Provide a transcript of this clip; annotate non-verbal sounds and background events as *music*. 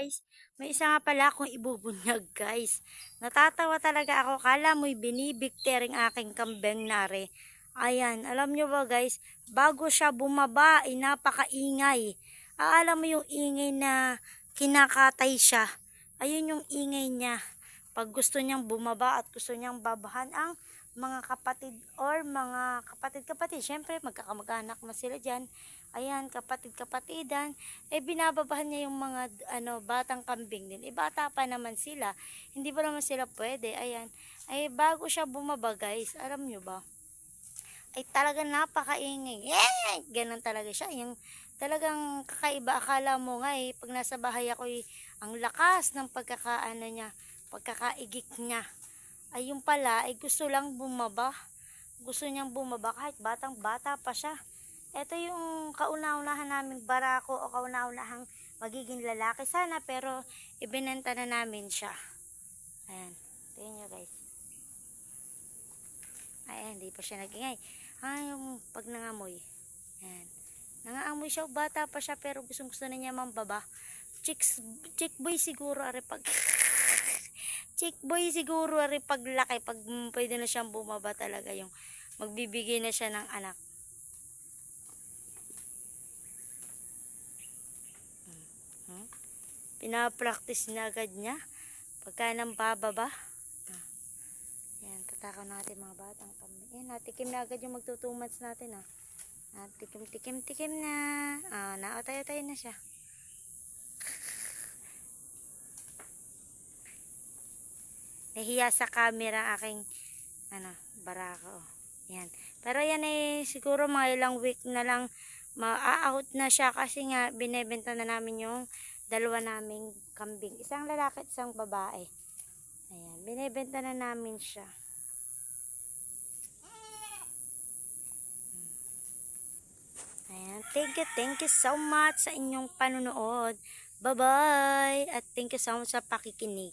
guys, may isa nga pala akong ibubunyag guys. Natatawa talaga ako. Kala mo'y binibigte ring aking kambeng nare. Ayan, alam nyo ba guys, bago siya bumaba, ay napakaingay. Ah, alam mo yung ingay na kinakatay siya. Ayun yung ingay niya. Pag gusto niyang bumaba at gusto niyang babahan ang mga kapatid or mga kapatid-kapatid. Siyempre, magkakamag-anak na sila dyan. Ayan, kapatid-kapatidan. Eh, binababahan niya yung mga ano, batang kambing din. Eh, bata pa naman sila. Hindi pa naman sila pwede. Ayan. Ay, bago siya bumaba, guys, alam nyo ba? Ay, talagang napakaingay. Eh! Ganon talaga siya. Yung talagang kakaiba. Akala mo nga eh, pag nasa bahay ako eh, ang lakas ng pagkakaano niya, pagkakaigik niya. Ay, yung pala, ay gusto lang bumaba. Gusto niyang bumaba kahit batang bata pa siya. Ito yung kauna-unahan naming barako o kauna-unahang magiging lalaki sana pero ibinenta na namin siya. Ayan. Tingnan nyo guys. Ayan, hindi pa siya nagingay. Ah, yung pag nangamoy. Ayan. Nangaamoy siya, bata pa siya pero gustong gusto na niya mambaba. Chicks, chick boy siguro are pag *laughs* chick boy siguro are paglaki pag pwede na siyang bumaba talaga yung magbibigay na siya ng anak. Hmm? Pinapractice na agad niya. Pagka nang bababa. Ah. Yan, tatakaw natin mga batang kami. Yan, natikim na agad yung magto 2 months natin ah. Natikim, tikim, tikim na. Ah, naotay-otay na siya. Nahiya sa camera aking ano, barako. Yan. Pero yan eh, siguro mga ilang week na lang ma-out na siya kasi nga binebenta na namin yung dalawa naming kambing. Isang lalaki at isang babae. Ayan, binebenta na namin siya. Ayan, thank you, thank you so much sa inyong panunood. Bye-bye! At thank you so much sa pakikinig.